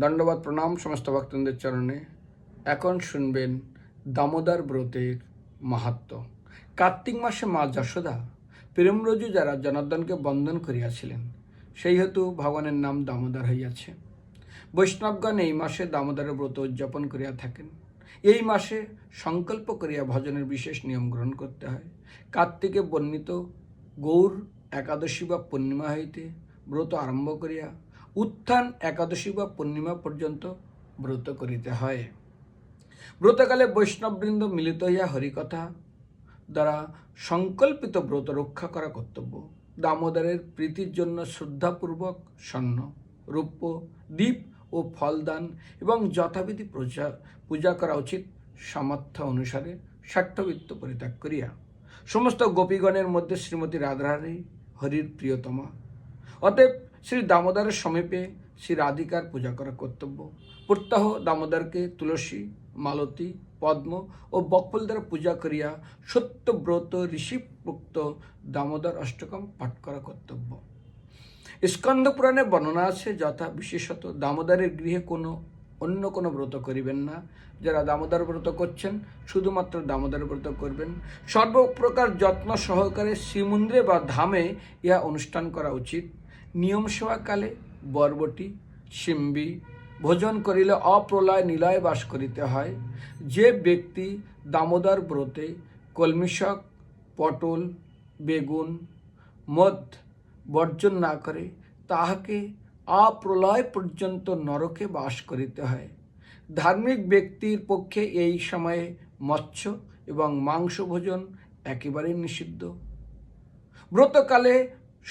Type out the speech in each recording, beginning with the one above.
দণ্ডবাদ, প্রণাম সমস্ত ভক্তদের চরণে। এখন শুনবেন দামোদর ব্রতের মাহাত্ম। কার্তিক মাসে মা যশোদা প্রেমরজু যারা জনার্দনকে বন্ধন করিয়াছিলেন, সেই হেতু ভগবানের নাম দামোদর হইয়াছে। বৈষ্ণবগণ এই মাসে দামোদরের ব্রত উদযাপন করিয়া থাকেন। এই মাসে সংকল্প করিয়া ভজনের বিশেষ নিয়ম গ্রহণ করতে হয়। কার্তিকে বর্ণিত গৌর একাদশী বা পূর্ণিমা হইতে ব্রত আরম্ভ করিয়া উত্থান একাদশী বা পূর্ণিমা পর্যন্ত ব্রত করিতে হয়। ব্রতকালে বৈষ্ণববৃন্দ মিলিত হইয়া হরিকথা দ্বারা সংকল্পিত ব্রত রক্ষা করা কর্তব্য। দামোদরের প্রীতির জন্য শ্রদ্ধাপূর্বক স্বর্ণ, রূপ্য, দ্বীপ ও ফলদান এবং যথাবিধি পূজা পূজা করা উচিত সামর্থ্য অনুসারে ষাট্যবৃত্ত পরিত্যাগ করিয়া। সমস্ত গোপীগণের মধ্যে শ্রীমতী রাধারানী হরির প্রিয়তমা। অতএব শ্রী দামোদরের সমীপে শ্রী রাধিকার পূজা করা কর্তব্য। প্রত্যাহ দামোদরকে তুলসী, মালতী, পদ্ম ও বকফল দ্বারা পূজা করিয়া সত্যব্রত ঋষিপ্রুক্ত দামোদর অষ্টকম পাঠ করা কর্তব্য। স্কন্দ পুরাণে বর্ণনা আছে, যথা বিশেষত দামোদরের গৃহে কোনো অন্য কোনো ব্রত করিবেন না। যারা দামোদর ব্রত করছেন, শুধুমাত্র দামোদর ব্রত করবেন। সর্বপ্রকার যত্ন সহকারে শ্রীমন্দিরে বা ধামে ইহা অনুষ্ঠান করা উচিত। নিয়ম সেবাকালে বরবটি, সিম্বি, ভোজন করিলে অপ্রলয় নিলয় বাস করিতে হয়। যে ব্যক্তি দামোদর ব্রতে কলমিশক, পটল, বেগুন, মদ বর্জন না করে, তাহাকে অপ্রলয় পর্যন্ত নরকে বাস করিতে হয়। ধার্মিক ব্যক্তির পক্ষে এই সময়ে মৎস্য এবং মাংস ভোজন একেবারেই নিষিদ্ধ। ব্রতকালে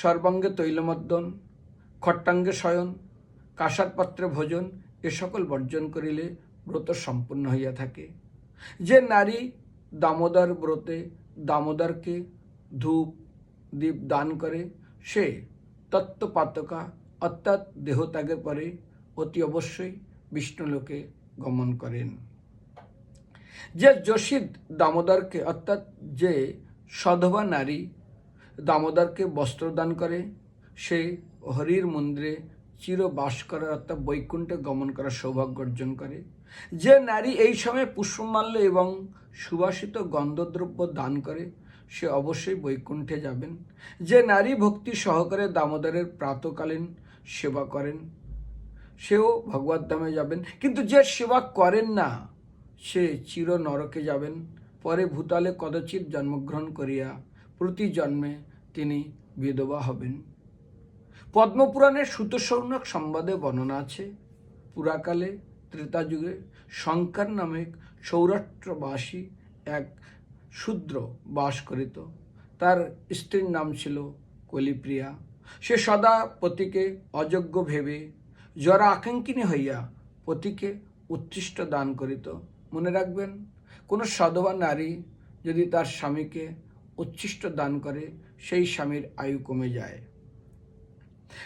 সর্বাঙ্গে তৈলমর্দন, খট্টাঙ্গে শয়ন কাঁসার পাত্রে ভোজন, এ সকল বর্জন করিলে ব্রত সম্পূর্ণ হইয়া থাকে। যে নারী দামোদর ব্রতে দামোদরকে ধূপ, দীপ দান করে, সে তত্ত্বপাতকা অর্থাৎ দেহত্যাগের পরে অতি অবশ্যই বিষ্ণুলোকে গমন করেন। যে যশিদ দামোদরকে অর্থাৎ যে সধবা নারী দামোদরকে বস্ত্রদান করে। সে হরির মন্দিরে চির বাস করার অর্থাৎ বৈকুণ্ঠে গমন করার সৌভাগ্য অর্জন করে। যে নারী এই সময় পুষ্পমাল্য এবং সুবাসিত গন্ধদ্রব্য দান করে, সে অবশ্যই বৈকুণ্ঠে যাবেন। যে নারী ভক্তি সহকারে দামোদরের প্রাতকালীন সেবা করেন, সেও ভগবত ধামে যাবেন। কিন্তু যে সেবা করেন না, সে চির নরকে যাবেন। পরে ভূতালে কদাচিৎ জন্মগ্রহণ করিয়া প্রতি জন্মে তিনি বিধবা হবেন। পদ্মপুরাণের সুতসৌনক সংবাদে বর্ণনা আছে, পুরাকালে ত্রেতা যুগে শঙ্কর নামে সৌরাষ্ট্রবাসী এক শূদ্র বাস করিত। তার স্ত্রীর নাম ছিল কলিপ্রিয়া। সে সদা পতিকে অযোগ্য ভেবে জরা আকাঙ্ক্ষিনী হইয়া পতিকে উচ্ছিষ্ট দান করিত। মনে রাখবেন, কোনো সধবা নারী যদি তার স্বামীকে উচ্ছিষ্ট দান করে, সেই স্বামীর আয়ু কমে যায়।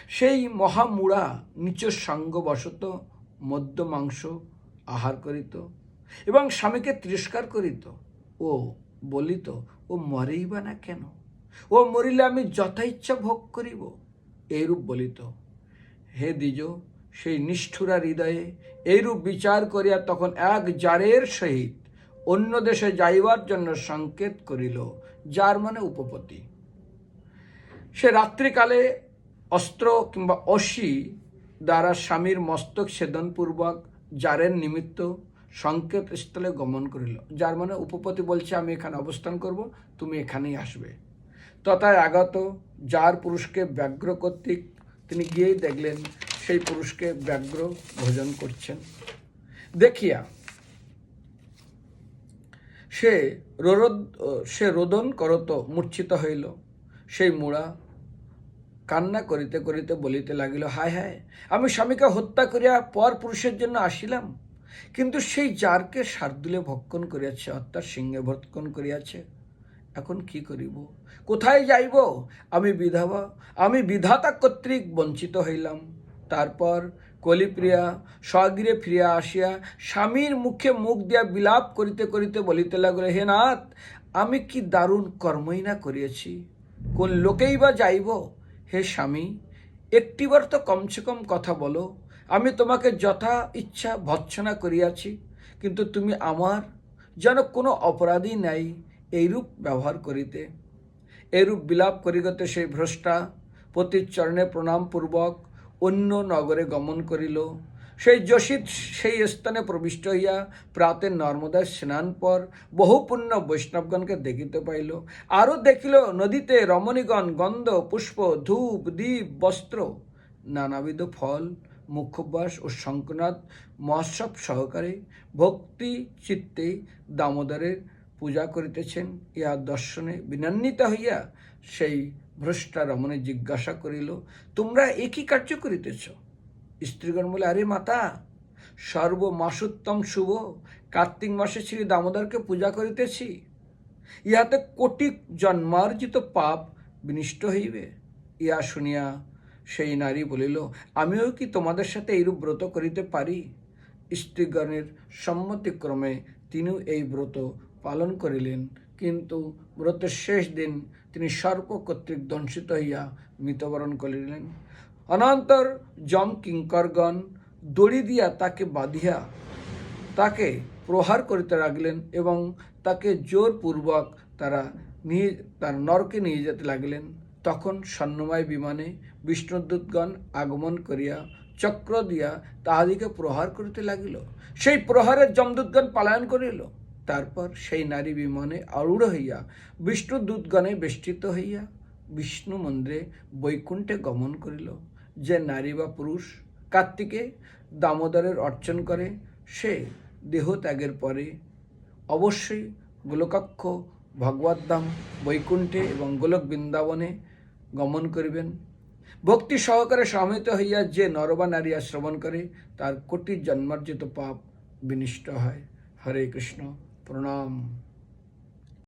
সেই মহামুড়া নিচ সঙ্গবশত মদ্য মাংস আহার করিত এবং স্বামীকে তিরস্কার করিত। ও বলিত, ও মরেই বা না কেন? ও মরিলে আমি যথা ইচ্ছা ভোগ করিব? এইরূপ বলিত। হে দ্বিজ, সেই নিষ্ঠুরা হৃদয়ে এইরূপ বিচার করিয়া তখন এক জারের সহিত অন্য দেশে যাইবার জন্য সংকেত করিল। যার মানে উপপতি। সে রাত্রিকালে অস্ত্র কিংবা অসি দ্বারা স্বামীর মস্তক ছেদনপূর্বক জারের নিমিত্ত সংকেত স্থলে গমন করিল। যার মানে উপপতি বলছে, আমি এখানে অবস্থান করব, তুমি এখানেই আসবে। তথায় আগত যার পুরুষকে ব্যগ্র কর্তৃক তিনি গিয়েই দেখলেন, সেই পুরুষকে ব্যগ্র ভোজন করছেন। দেখিয়া সে রোরদ সে রোদন করত, মূর্ছিত হইল। সেই মুড়া কান্না করিতে করিতে বলিতে লাগিল, হায় হায়, আমি স্বামীকে হত্যা করিয়া পর পুরুষের জন্য আসিলাম। কিন্তু সেই জারকে শার্দুলে ভক্ষণ করিয়াছে, অর্থাৎ সিংহে ভক্ষণ করিয়াছে, এখন কি করিব? কোথায় যাইব? আমি বিধবা, আমি বিধাতা কর্তৃক বঞ্চিত হইলাম। তারপর কলিপ্রিয়া, স্বগৃহে ফিরিয়া আসিয়া স্বামীর মুখে মুখ দিয়া বিলাপ করিতে করিতে বলিতে লাগল, হে নাথ, আমি কি দারুণ কর্মই না করিয়াছি? কোন লোকেই বা যাইব? হে স্বামী, একটিবার তো কমসে কম কথা বলো। আমি তোমাকে যথা ইচ্ছা ভৎসনা করিয়াছি, কিন্তু তুমি আমার যেন কোনো অপরাধী নাই এইরূপ ব্যবহার করিতে। এরূপ বিলাপ করিগতে সেই ভ্রষ্টা পতির চরণে প্রণামপূর্বক অন্য নগরে গমন করিল। সেই যশিত সেই স্থানে প্রবিষ্ট হইয়া প্রাতে নর্মদার স্নান পর বহু পুণ্য বৈষ্ণবগণকে দেখিতে পাইল। আরও দেখিল নদীতে রমণীগণ গন্ধ, পুষ্প, ধূপ, দ্বীপ, বস্ত্র, নানাবিধ ফল, মুখবাস ও শঙ্কনাথ মহোৎসব সহকারে ভক্তি চিত্তে দামোদরের পূজা করিতেছেন। ইহা দর্শনে বিনন্দিত হইয়া সেই ভ্রষ্টা রমণী জিজ্ঞাসা করিল, তোমরা একই কার্য করিতেছ? স্ত্রীগণ বলে আরে মাতা সর্ব মাসোত্তম শুভ। কার্তিক মাসে শ্রী দামোদরকে পূজা করিতেছি। ইহাতে কোটি জন্মার্জিত পাপ বিনিষ্ট হইবে। ইহা শুনিয়া সেই নারী বলিল, আমিও কি তোমাদের সাথে এইরূপ ব্রত করিতে পারি? স্ত্রীগণের সম্মতিক্রমে তিনিও এই ব্রত পালন করিলেন। কিন্তু ব্রতের শেষ দিন তিনি সর্প কর্তৃক দংশিত হইয়া মৃতবরণ করিলেন। অনন্তর যম কিঙ্করগণ দড়ি দিয়া তাকে বাঁধিয়া তাকে প্রহার করিতে লাগলেন এবং তাকে জোরপূর্বক তারা নিয়ে, তার নরকে নিয়ে যেতে লাগলেন। তখন স্বর্ণময় বিমানে বিষ্ণুদূতগণ আগমন করিয়া চক্র দিয়া তাহাদিকে প্রহার করিতে লাগিল। সেই প্রহারে যমদূতগণ পলায়ন করিল। তারপর সেই নারী বিমানে আরূঢ় হইয়া বিষ্ণুদূতগণে বেষ্টিত হইয়া বিষ্ণু মন্দিরে বৈকুণ্ঠে গমন করিল। যে নারী বা পুরুষ কার্তিকে দামোদরের অর্চন করে, সে দেহত্যাগের পরে অবশ্যই গোলকাক্ষ, ভগবদ্ধাম, বৈকুণ্ঠে এবং গোলক বৃন্দাবনে গমন করিবেন। ভক্তি সহকারে সমিত হইয়া যে নরবা নারী শ্রবণ করে, তার কোটি জন্মার্জিত পাপ বিনিষ্ট হয়। হরে কৃষ্ণ। প্রণাম